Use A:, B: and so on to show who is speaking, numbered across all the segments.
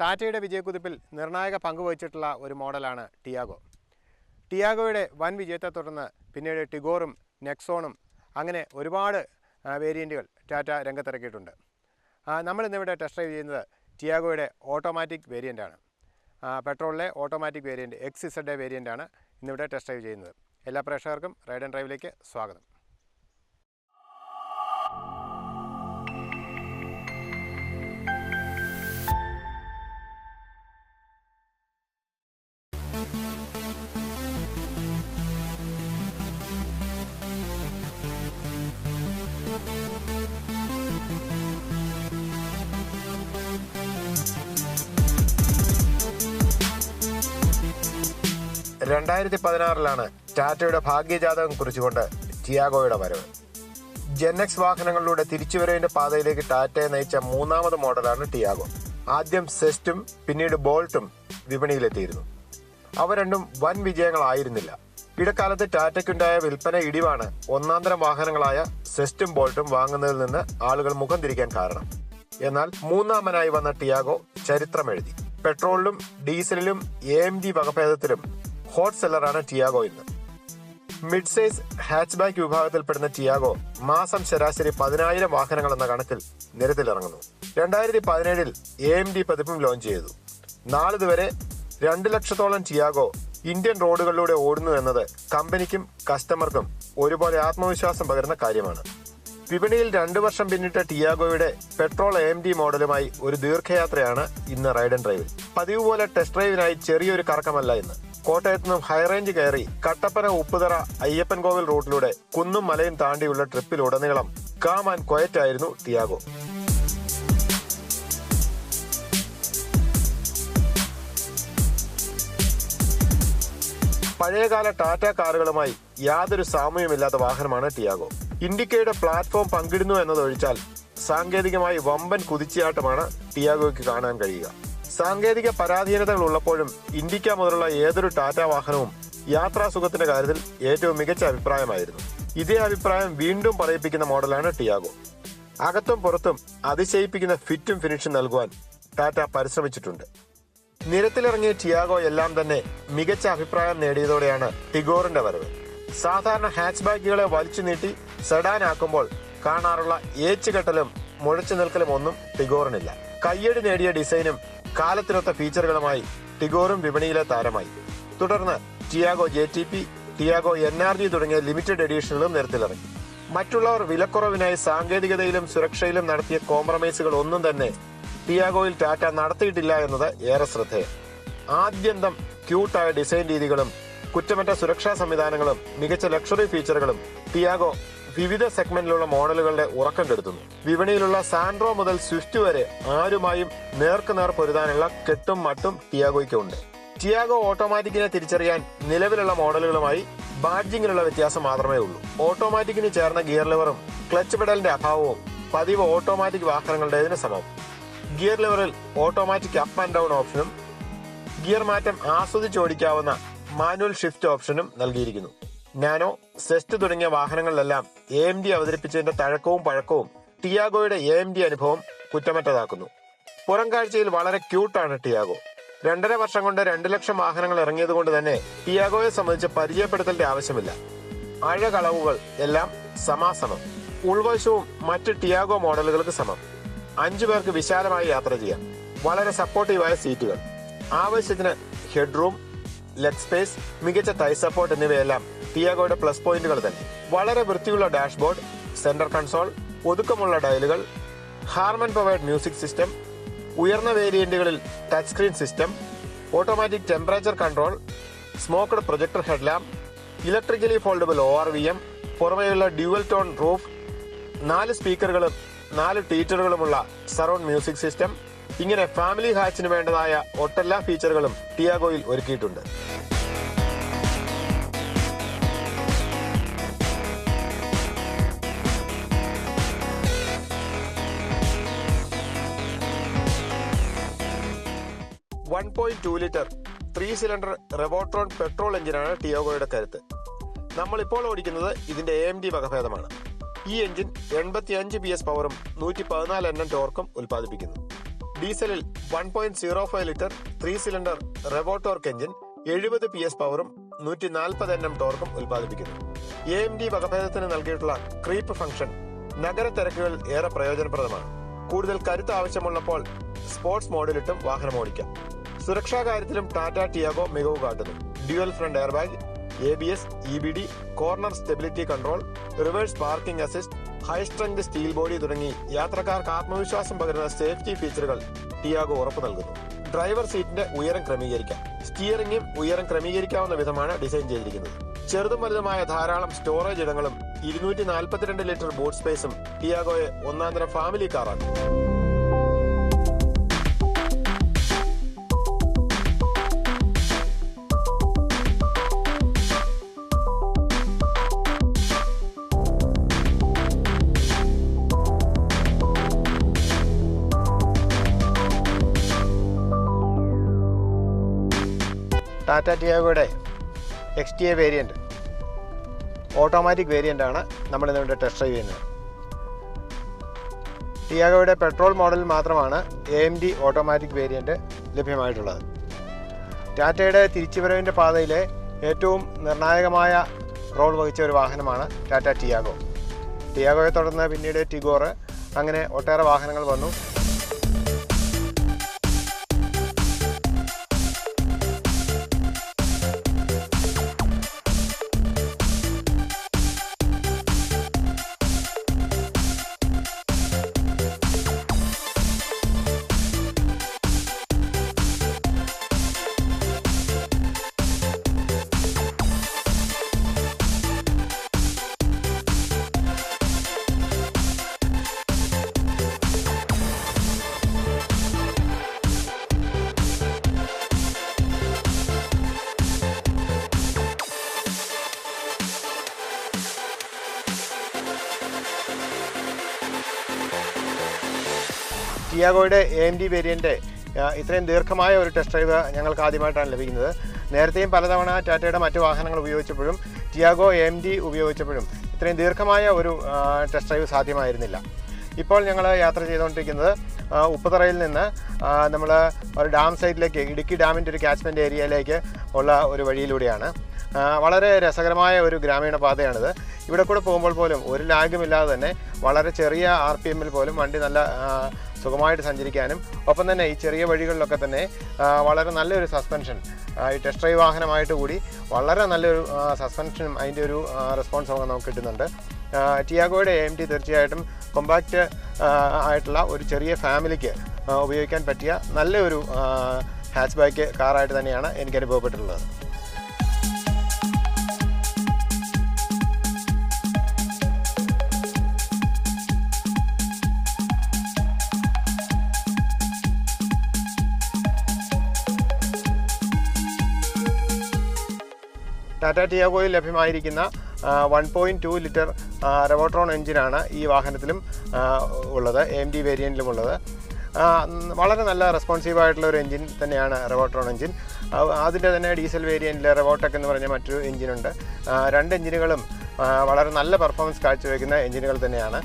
A: ടാറ്റയുടെ വിജയക്കുതിപ്പിൽ നിർണായക പങ്കുവഹിച്ചിട്ടുള്ള ഒരു മോഡലാണ് ടിയാഗോ. ടിയാഗോയുടെ വൻ വിജയത്തെ തുടർന്ന് പിന്നീട് ടിഗോറും നെക്സോണും അങ്ങനെ ഒരുപാട് വേരിയന്റുകൾ ടാറ്റ രംഗത്തിറക്കിയിട്ടുണ്ട്. നമ്മളിന്നിവിടെ ടെസ്റ്റ് ഡ്രൈവ് ചെയ്യുന്നത് ടിയാഗോയുടെ ഓട്ടോമാറ്റിക് വേരിയന്റാണ് പെട്രോളിലെ ഓട്ടോമാറ്റിക് വേരിയന്റ് എക്സ് ഇസഡ് വേരിയന്റാണ് ഇന്നിവിടെ ടെസ്റ്റ് ഡ്രൈവ് ചെയ്യുന്നത്. എല്ലാ പ്രേക്ഷകർക്കും റൈഡ് ആൻഡ് ഡ്രൈവിലേക്ക് സ്വാഗതം. രണ്ടായിരത്തി പതിനാറിലാണ് ടാറ്റയുടെ ഭാഗ്യജാതകം കുറിച്ചുകൊണ്ട് ടിയാഗോയുടെ വരവ്. ജെൻഎക്സ് വാഹനങ്ങളിലൂടെ തിരിച്ചുവരവിന്റെ പാതയിലേക്ക് ടാറ്റയെ നയിച്ച മൂന്നാമത് മോഡലാണ് ടിയാഗോ. ആദ്യം സെസ്റ്റും പിന്നീട് ബോൾട്ടും വിപണിയിലെത്തിയിരുന്നു. അവ രണ്ടും വൻ വിജയങ്ങളായിരുന്നില്ല. ഇടക്കാലത്ത് ടാറ്റയ്ക്കുണ്ടായ വിൽപ്പന ഇടിവാണ് ഒന്നാന്തരം വാഹനങ്ങളായ സെസ്റ്റും ബോൾട്ടും വാങ്ങുന്നതിൽ നിന്ന് ആളുകൾ മുഖം തിരിക്കാൻ കാരണം. എന്നാൽ മൂന്നാമനായി വന്ന ടിയാഗോ ചരിത്രമെഴുതി. പെട്രോളിലും ഡീസലിലും എ എം ജി വകഭേദത്തിലും ഹോട്ട് സെല്ലറാണ് ടിയാഗോ ഇന്ന്. മിഡ് സൈസ് ഹാച്ച്ബാക്ക് വിഭാഗത്തിൽപ്പെടുന്ന ടിയാഗോ മാസം ശരാശരി പതിനായിരം വാഹനങ്ങൾ എന്ന കണക്കിൽ നിരത്തിലിറങ്ങുന്നു. രണ്ടായിരത്തി പതിനേഴിൽ എ എം ഡി പതിപ്പും ലോഞ്ച് ചെയ്തു. നാളിതുവരെ രണ്ട് ലക്ഷത്തോളം ടിയാഗോ ഇന്ത്യൻ റോഡുകളിലൂടെ ഓടുന്നു എന്നത് കമ്പനിക്കും കസ്റ്റമർക്കും ഒരുപോലെ ആത്മവിശ്വാസം പകരുന്ന കാര്യമാണ്. വിപണിയിൽ രണ്ടു വർഷം പിന്നിട്ട ടിയാഗോയുടെ പെട്രോൾ എ ഡി മോഡലുമായി ഒരു ദീർഘയാത്രയാണ് ഇന്ന് റൈഡ് ആൻഡ് ഡ്രൈവിൽ. പതിവ് പോലെ ടെസ്റ്റ് ഡ്രൈവിനായി ചെറിയൊരു കറക്കമല്ല ഇന്ന്. കോട്ടയത്ത് നിന്നും ഹൈറേഞ്ച് കയറി കട്ടപ്പന ഉപ്പുതറ അയ്യപ്പൻ കോവിൽ റൂട്ടിലൂടെ കുന്നും മലയും താണ്ടിയുള്ള ട്രിപ്പിലുടനീളം കാം ആൻഡ് ക്വയറ്റ് ആയിരുന്നു ടിയാഗോ പഴയകാല ടാറ്റ കാറുകളുമായി യാതൊരു സാമ്യമില്ലാത്ത വാഹനമാണ് ടിയാഗോ ഇൻഡിക്കയുടെ പ്ലാറ്റ്ഫോം പങ്കിടുന്നു എന്നതൊഴിച്ചാൽ സാങ്കേതികമായി വമ്പൻ കുതിച്ചുചാട്ടമാണ് ടിയാഗോയ്ക്ക് കാണാൻ കഴിയുക. സാങ്കേതിക പരാധീനതകൾ ഉള്ളപ്പോഴും ഇൻഡിക്ക മുതലുള്ള ഏതൊരു ടാറ്റ വാഹനവും യാത്രാസുഖത്തിന്റെ കാര്യത്തിൽ ഏറ്റവും മികച്ച അഭിപ്രായമായിരുന്നു. ഇതേ അഭിപ്രായം വീണ്ടും പറയിപ്പിക്കുന്ന മോഡലാണ് ടിയാഗോ. അകത്തും പുറത്തും അതിശയിപ്പിക്കുന്ന ഫിറ്റും ഫിനിഷും നൽകുവാൻ ടാറ്റ പരിശ്രമിച്ചിട്ടുണ്ട്. നിരത്തിലിറങ്ങിയ ടിയാഗോ എല്ലാം തന്നെ മികച്ച അഭിപ്രായം നേടിയതോടെയാണ് ടിഗോറിന്റെ വരവ്. സാധാരണ ഹാച്ച് ബാഗുകളെ വലിച്ചു നീട്ടി സെഡാനാക്കുമ്പോൾ കാണാറുള്ള ഏച്ചുകെട്ടലും മുഴച്ചു നിൽക്കലും ഒന്നും ടിഗോറിനില്ല. കയ്യടി നേടിയ ഡിസൈനും കാലത്തിനൊത്ത ഫീച്ചറുകളുമായി ടിഗോറും വിപണിയിലെ താരമായി. തുടർന്ന് Tiago J T P Tiago N R G തുടങ്ങിയ ലിമിറ്റഡ് എഡിഷനുകളും നിരത്തിലിറങ്ങി. മറ്റുള്ളവർ വിലക്കുറവിനായി സാങ്കേതികതയിലും സുരക്ഷയിലും നടത്തിയ കോംപ്രമൈസുകൾ ഒന്നും തന്നെ ടിയാഗോയിൽ ടാറ്റ നടത്തിയിട്ടില്ല എന്നത് ഏറെ ശ്രദ്ധേയം. ആദ്യന്തം ക്യൂട്ടായ ഡിസൈൻ രീതികളും കുറ്റമറ്റ സുരക്ഷാ സംവിധാനങ്ങളും മികച്ച ലക്ഷറി ഫീച്ചറുകളും ടിയാഗോ വിവിധ സെഗ്മെന്റിലുള്ള മോഡലുകളുടെ ഉറക്കം കെടുത്തുന്നു. വിപണിയിലുള്ള സാൻഡ്രോ മുതൽ സ്വിഫ്റ്റ് വരെ ആരുമായും നേർക്കുനേർ പൊരുതാനുള്ള കെട്ടും മട്ടും ടിയാഗോയ്ക്കുണ്ട്. ടിയാഗോ ഓട്ടോമാറ്റിക്കിനെ തിരിച്ചറിയാൻ നിലവിലുള്ള മോഡലുകളുമായി ബാഡ്ജിങ്ങിലുള്ള വ്യത്യാസം മാത്രമേ ഉള്ളൂ. ഓട്ടോമാറ്റിക്കിന് ചേർന്ന ഗിയർ ലിവറും ക്ലച്ച് പെഡലിന്റെ അഭാവവും പതിവ് ഓട്ടോമാറ്റിക് വാഹനങ്ങളുടേതിന് സമം. ഗിയർ ലിവറിൽ ഓട്ടോമാറ്റിക് അപ്പ് ആൻഡ് ഡൗൺ ഓപ്ഷനും ഗിയർ മാറ്റം ആസ്വദിച്ചോടിക്കാവുന്ന മാനുവൽ ഷിഫ്റ്റ് ഓപ്ഷനും നൽകിയിരിക്കുന്നു. നാനോ സെസ്റ്റ് തുടങ്ങിയ വാഹനങ്ങളിലെല്ലാം എ എം ഡി അവതരിപ്പിച്ചതിന്റെ തഴക്കവും പഴക്കവും ടിയാഗോയുടെ എ എം ഡി അനുഭവം കുറ്റമറ്റതാക്കുന്നു. പുറം കാഴ്ചയിൽ വളരെ ക്യൂട്ടാണ് ടിയാഗോ. രണ്ടര വർഷം കൊണ്ട് രണ്ടു ലക്ഷം വാഹനങ്ങൾ ഇറങ്ങിയത് കൊണ്ട് തന്നെ ടിയാഗോയെ സംബന്ധിച്ച് പരിചയപ്പെടുത്തലിന്റെ ആവശ്യമില്ല. അഴകളവുകൾ എല്ലാം സമാസമം. ഉൾവശവും മറ്റ് ടിയാഗോ മോഡലുകൾക്ക് സമം. അഞ്ചു പേർക്ക് വിശാലമായി യാത്ര ചെയ്യാം. വളരെ സപ്പോർട്ടീവായ സീറ്റുകൾ. ആവശ്യത്തിന് ഹെഡ്റൂം ലെഗ് സ്പേസ് മികച്ച തൈ സപ്പോർട്ട് എന്നിവയെല്ലാം ടിയാഗോയുടെ പ്ലസ് പോയിന്റുകൾ തന്നെ. വളരെ വൃത്തിയുള്ള ഡാഷ്ബോർഡ് സെന്റർ കൺസോൾ ഒതുക്കമുള്ള ഡയലുകൾ ഹാർമൻ പവേർഡ് മ്യൂസിക് സിസ്റ്റം ഉയർന്ന വേരിയന്റുകളിൽ touch screen system automatic temperature control smoked projector headlamp electrically foldable O R V M പുറമെയുള്ള ഡ്യുവൽ ടോൺ റൂഫ് നാല് സ്പീക്കറുകളും നാല് ടീച്ചറുകളുമുള്ള സറൗണ്ട് മ്യൂസിക് സിസ്റ്റം ഇങ്ങനെ ഫാമിലി ഹാച്ചിന് വേണ്ടതായ ഒട്ടെല്ലാ ഫീച്ചറുകളും ടിയാഗോയിൽ ഒരുക്കിയിട്ടുണ്ട്. One point two litre three cylinder Revotron petrol എഞ്ചിനാണ് ടിയോഗോയുടെ കരുത്ത്. നമ്മൾ ഇപ്പോൾ ഓടിക്കുന്നത് ഇതിന്റെ എ എം ഡി വകഭേദമാണ്. ഈ എഞ്ചിൻ എൺപത്തി അഞ്ച് പി എസ് പവറും നൂറ്റി പതിനാല് എണ്ണം ടോർക്കും ഉൽപ്പാദിപ്പിക്കുന്നു.
B: ഡീസലിൽ one point zero five litre three cylinder Revotorq engine എഴുപത് പി എസ് പവറും നൂറ്റി നാൽപ്പത് എൻ എം ടോർക്കും ഉൽപ്പാദിപ്പിക്കുന്നു. എ എം ഡി വകഭേദത്തിന് നൽകിയിട്ടുള്ള ക്രീപ്പ് ഫംഗ്ഷൻ നഗര തിരക്കുകൾ ഏറെ പ്രയോജനപ്രദമാണ്. കൂടുതൽ കരുത്ത് ആവശ്യമുള്ളപ്പോൾ സ്പോർട്സ് മോഡിലിട്ടും വാഹനം ഓടിക്കാം. സുരക്ഷാ കാര്യത്തിലും ടാറ്റ ടിയാഗോ മികവ് കാട്ടുന്നു. Dual front airbag A B S E B D corner stability control reverse parking assist high strength steel body തുടങ്ങി യാത്രക്കാർക്ക് ആത്മവിശ്വാസം പകരുന്ന സേഫ്റ്റി ഫീച്ചറുകൾ ടിയാഗോ ഉറപ്പു നൽകുന്നു. ഡ്രൈവർ സീറ്റിന്റെ ഉയരം ക്രമീകരിക്കാം. സ്റ്റിയറിംഗും ഉയരം ക്രമീകരിക്കാവുന്ന വിധമാണ് ഡിസൈൻ ചെയ്തിരിക്കുന്നത്. ചെറുതും വലുതുമായ ധാരാളം സ്റ്റോറേജ് ഇടങ്ങളും ഇരുന്നൂറ്റി നാൽപ്പത്തിരണ്ട് ലിറ്റർ ബൂട്ട് സ്പേസും ടിയാഗോയെ ഒന്നാന്തര ഫാമിലി കാറാക്കും. Tata ടിയാഗോയുടെ X T A variant automatic variant ആണ് നമ്മൾ ഇന്നിവിടെ ടെസ്റ്റ് ഡ്രൈവ് ചെയ്യുന്നത്. ടിയാഗോയുടെ പെട്രോൾ മോഡൽ മാത്രമാണ് A M D automatic variant ലഭ്യമായിട്ടുള്ളത്. ടാറ്റയുടെ തിരിച്ചുവരവിന്റെ പാതയിലെ ഏറ്റവും നിർണായകമായ റോൾ വഹിച്ച ഒരു വാഹനമാണ് ടാറ്റ ടിയാഗോ. ടിയാഗോയെ തുടർന്ന് പിന്നീട് ടിഗോർ അങ്ങനെ ഒട്ടേറെ വാഹനങ്ങൾ വന്നു. ടിയാഗോയുടെ എ എം ഡി വേരിയന്റെ ഇത്രയും ദീർഘമായ ഒരു ടെസ്റ്റ് ഡ്രൈവ് ഞങ്ങൾക്ക് ആദ്യമായിട്ടാണ് ലഭിക്കുന്നത്. നേരത്തെയും പലതവണ ടാറ്റയുടെ മറ്റു വാഹനങ്ങൾ ഉപയോഗിച്ചപ്പോഴും ടിയാഗോ എ ഡി ഉപയോഗിച്ചപ്പോഴും ഇത്രയും ദീർഘമായ ഒരു ടെസ്റ്റ് ഡ്രൈവ് സാധ്യമായിരുന്നില്ല. ഇപ്പോൾ ഞങ്ങൾ യാത്ര ചെയ്തുകൊണ്ടിരിക്കുന്നത് ഉപ്പുതറയിൽ നിന്ന് നമ്മൾ ഒരു ഡാം സൈഡിലേക്ക് ഇടുക്കി ഡാമിന്റെ ഒരു ക്യാച്ച്മെന്റ് ഏരിയയിലേക്ക് ഉള്ള ഒരു വഴിയിലൂടെയാണ്. വളരെ രസകരമായ ഒരു ഗ്രാമീണ പാതയാണിത്. ഇവിടെ കൂടെ പോകുമ്പോൾ പോലും ഒരു ലാഗുമില്ലാതെ തന്നെ വളരെ ചെറിയ ആർ പി എമ്മിൽ പോലും വണ്ടി നല്ല സുഖമായിട്ട് സഞ്ചരിക്കാനും ഒപ്പം തന്നെ ഈ ചെറിയ വഴികളിലൊക്കെ തന്നെ വളരെ നല്ലൊരു സസ്പെൻഷൻ ഈ ടെസ്റ്റ് ഡ്രൈവ് വാഹനമായിട്ട് കൂടി വളരെ നല്ലൊരു സസ്പെൻഷനും അതിന്റെ ഒരു റെസ്പോൺസും ഒക്കെ നമുക്ക് കിട്ടുന്നുണ്ട്. ടിയാഗോയുടെ എം ടി തീർച്ചയായിട്ടും കൊമ്പാക്റ്റ് ആയിട്ടുള്ള ഒരു ചെറിയ ഫാമിലിക്ക് ഉപയോഗിക്കാൻ പറ്റിയ നല്ലൊരു ഹാച്ച് ബാക്ക് കാറായിട്ട് തന്നെയാണ് എനിക്ക് അനുഭവപ്പെട്ടിട്ടുള്ളത്. ടാറ്റ ടിയാഗോയിൽ ലഭ്യമായിരിക്കുന്ന one point two litre Revotron എഞ്ചിനാണ് ഈ വാഹനത്തിലും ഉള്ളത് എം ഡി വേരിയന്റിലും ഉള്ളത്. വളരെ നല്ല റെസ്പോൺസീവ് ആയിട്ടുള്ള ഒരു എഞ്ചിൻ തന്നെയാണ് റെവോട്രോൺ എഞ്ചിൻ. അതിന്റെ തന്നെ ഡീസൽ വേരിയന്റിൽ റെവോട്ടെക് എന്ന് പറഞ്ഞ മറ്റൊരു എഞ്ചിനുണ്ട്. രണ്ട് എഞ്ചിനുകളും വളരെ നല്ല പെർഫോമൻസ് കാഴ്ചവെക്കുന്ന എഞ്ചിനുകൾ തന്നെയാണ്.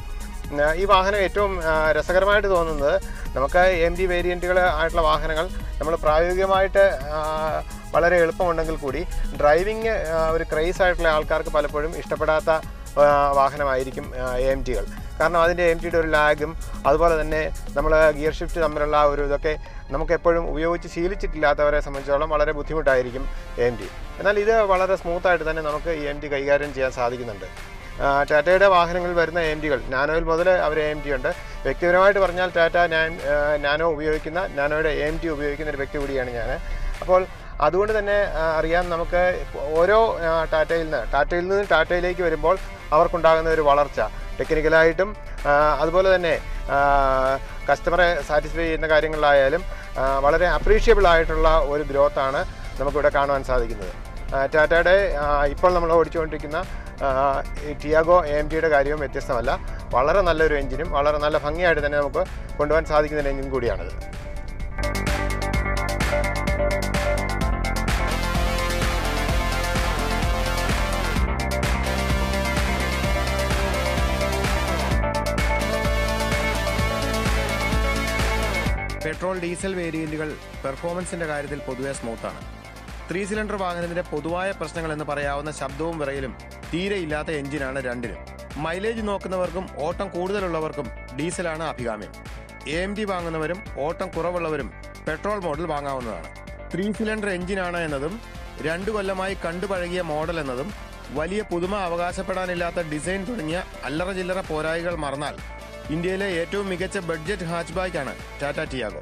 B: ഈ വാഹനം ഏറ്റവും രസകരമായിട്ട് തോന്നുന്നത് നമുക്ക് എം ഡി വേരിയന്റുകൾ ആയിട്ടുള്ള വാഹനങ്ങൾ നമ്മൾ പ്രായോഗികമായിട്ട് വളരെ എളുപ്പമുണ്ടെങ്കിൽ കൂടി ഡ്രൈവിങ് ഒരു ക്രൈസ് ആയിട്ടുള്ള ആൾക്കാർക്ക് പലപ്പോഴും ഇഷ്ടപ്പെടാത്ത വാഹനമായിരിക്കും എ ടികൾ കാരണം അതിന്റെ എം ടിയുടെ ഒരു ലാഗും അതുപോലെ തന്നെ നമ്മൾ ഗിയർ ഷിഫ്റ്റ് തമ്മിലുള്ള ഒരു ഇതൊക്കെ നമുക്ക് എപ്പോഴും ഉപയോഗിച്ച് ശീലിച്ചിട്ടില്ലാത്തവരെ സംബന്ധിച്ചോളം വളരെ ബുദ്ധിമുട്ടായിരിക്കും എം ടി എന്നാൽ ഇത് വളരെ സ്മൂത്തായിട്ട് തന്നെ നമുക്ക് ഈ എം ടി കൈകാര്യം ചെയ്യാൻ സാധിക്കുന്നുണ്ട്. ടാറ്റയുടെ വാഹനങ്ങളിൽ വരുന്ന എം ടികൾ നാനോയിൽ മുതൽ അവർ എം ടി ഉണ്ട്. വ്യക്തിപരമായിട്ട് പറഞ്ഞാൽ ടാറ്റ നാനോ ഉപയോഗിക്കുന്ന നാനോയുടെ എം ടി ഉപയോഗിക്കുന്ന ഒരു വ്യക്തി കൂടിയാണ് ഞാൻ. അപ്പോൾ അതുകൊണ്ട് തന്നെ അറിയാം നമുക്ക് ഓരോ ടാറ്റയിൽ നിന്ന് ടാറ്റയിൽ നിന്ന് ടാറ്റയിലേക്ക് വരുമ്പോൾ അവർക്കുണ്ടാകുന്ന ഒരു വളർച്ച. ടെക്നിക്കലായിട്ടും അതുപോലെ തന്നെ കസ്റ്റമറെ സാറ്റിസ്ഫൈ ചെയ്യുന്ന കാര്യങ്ങളിലായാലും വളരെ അപ്രീഷിയബിൾ ആയിട്ടുള്ള ഒരു ഗ്രോത്താണ് നമുക്കിവിടെ കാണുവാൻ സാധിക്കുന്നത്. ടാറ്റയുടെ ഇപ്പോൾ നമ്മൾ ഓടിച്ചുകൊണ്ടിരിക്കുന്ന ടിയാഗോ എ എം ജിയുടെ കാര്യവും വ്യത്യസ്തമല്ല. വളരെ നല്ലൊരു എഞ്ചിനും വളരെ നല്ല ഭംഗിയായിട്ട് തന്നെ നമുക്ക് കൊണ്ടുപോകാൻ സാധിക്കുന്ന ഒരു എഞ്ചിൻ കൂടിയാണിത്.
A: പെട്രോൾ ഡീസൽ വേരിയന്റുകൾ പെർഫോമൻസിന്റെ കാര്യത്തിൽ പൊതുവെ സ്മൂത്താണ്. ത്രീ സിലിണ്ടർ വാഹനത്തിന്റെ പൊതുവായ പ്രശ്നങ്ങൾ എന്ന് പറയാവുന്ന ശബ്ദവും വിറയലും തീരെ ഇല്ലാത്ത എഞ്ചിനാണ് രണ്ടിലും. മൈലേജ് നോക്കുന്നവർക്കും ഓട്ടം കൂടുതലുള്ളവർക്കും ഡീസലാണ് അഭികാമ്യം. എ എം ഡി വാങ്ങുന്നവരും ഓട്ടം കുറവുള്ളവരും പെട്രോൾ മോഡൽ വാങ്ങാവുന്നതാണ്. ത്രീ സിലിണ്ടർ എഞ്ചിനാണ് എന്നതും രണ്ടു കൊല്ലമായി കണ്ടുപഴകിയ മോഡൽ എന്നതും വലിയ പുതുമ അവകാശപ്പെടാനില്ലാത്ത ഡിസൈൻ തുടങ്ങിയ അല്ലറ ചില്ലറ പോരായികൾ മറന്നാൽ ഇന്ത്യയിലെ ഏറ്റവും മികച്ച ബഡ്ജറ്റ് ഹാച്ച്ബാക്കാണ് ടാറ്റ ടിയാഗോ.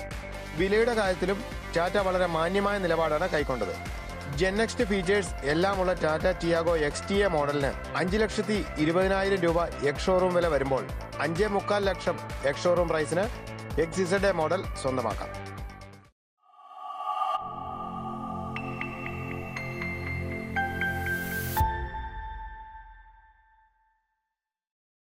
A: വിലയുടെ കാര്യത്തിലും ടാറ്റ വളരെ മാന്യമായ നിലപാടാണ് കൈക്കൊണ്ടത്. Genext features എല്ലാമുള്ള Tata Tiago X T A മോഡലിന് അഞ്ച് ലക്ഷത്തി ഇരുപതിനായിരം രൂപ എക്സ് ഷോറൂം വില വരുമ്പോൾ അഞ്ചേ മുക്കാൽ ലക്ഷം എക്സ് ഷോറൂം പ്രൈസിന് എക്സ് ഇസഡ് എ മോഡൽ സ്വന്തമാക്കാം.